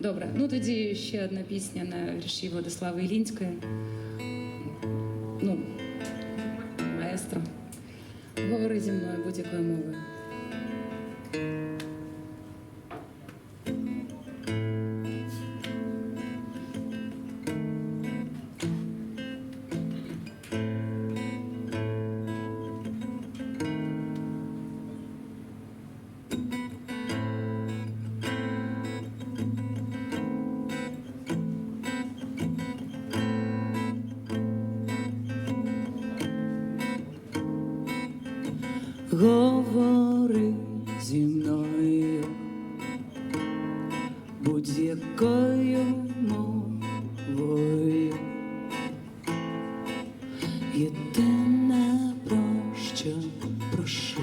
Добре, ну тоді ще одна пісня на вірші Владислави Ілінської. Ну, маестро. Говори зі мною будь-якою мовою. Говори зі мною будь-якою мовою. Єдине про що прошу,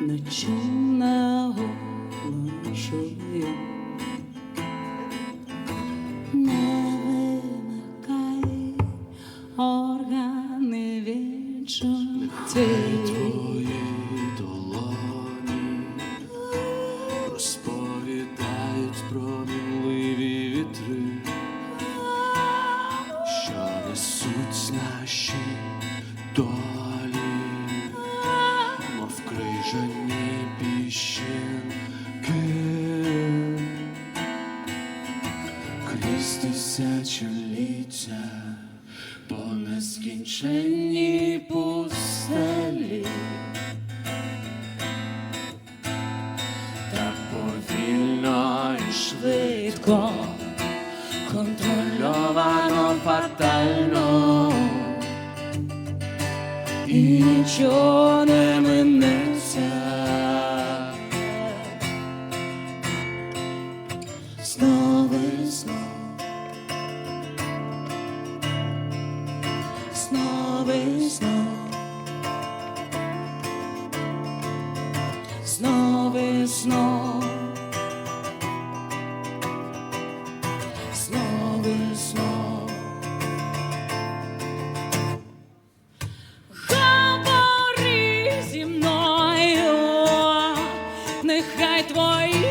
на чому. Не відчуттів. Твої долоні розповідають про вітри, що несуть наші долі, мов крижані піщинки, крізь тисячоліття по нескінченній пустелі. Так повільно і швидко, контрольовано фатально, і нічого не минеться. Знову знов і знов. Говори зі нехай твої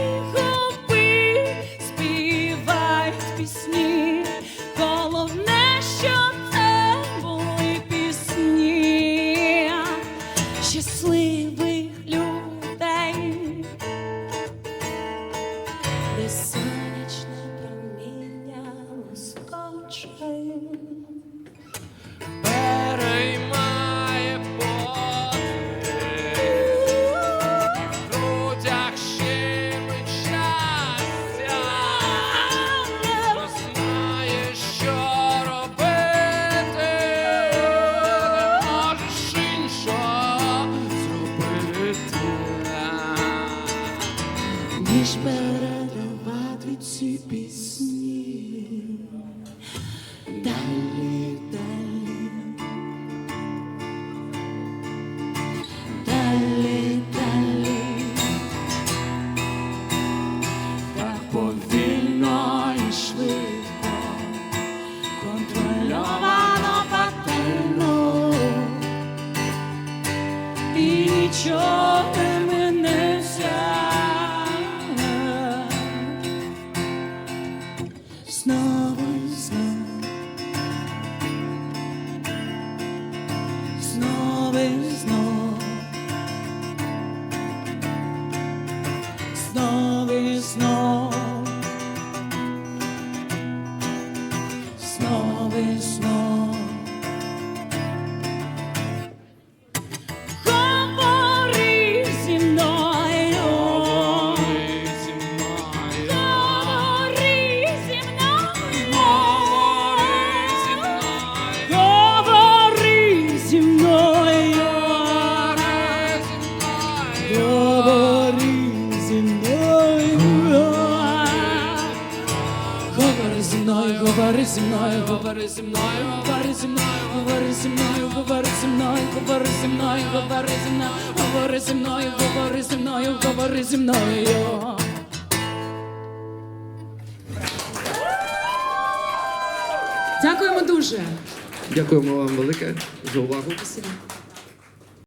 Ти ж передавати ці пісні. Дай always know. Говори зі мною, говори зі мною, говори зі мною, говори зі мною, говори зі мною, говори зі мною, говори зі мною, говори зі мною, говори зі мною, говори зі мною. Дякуємо дуже. Дякуємо вам велике за увагу.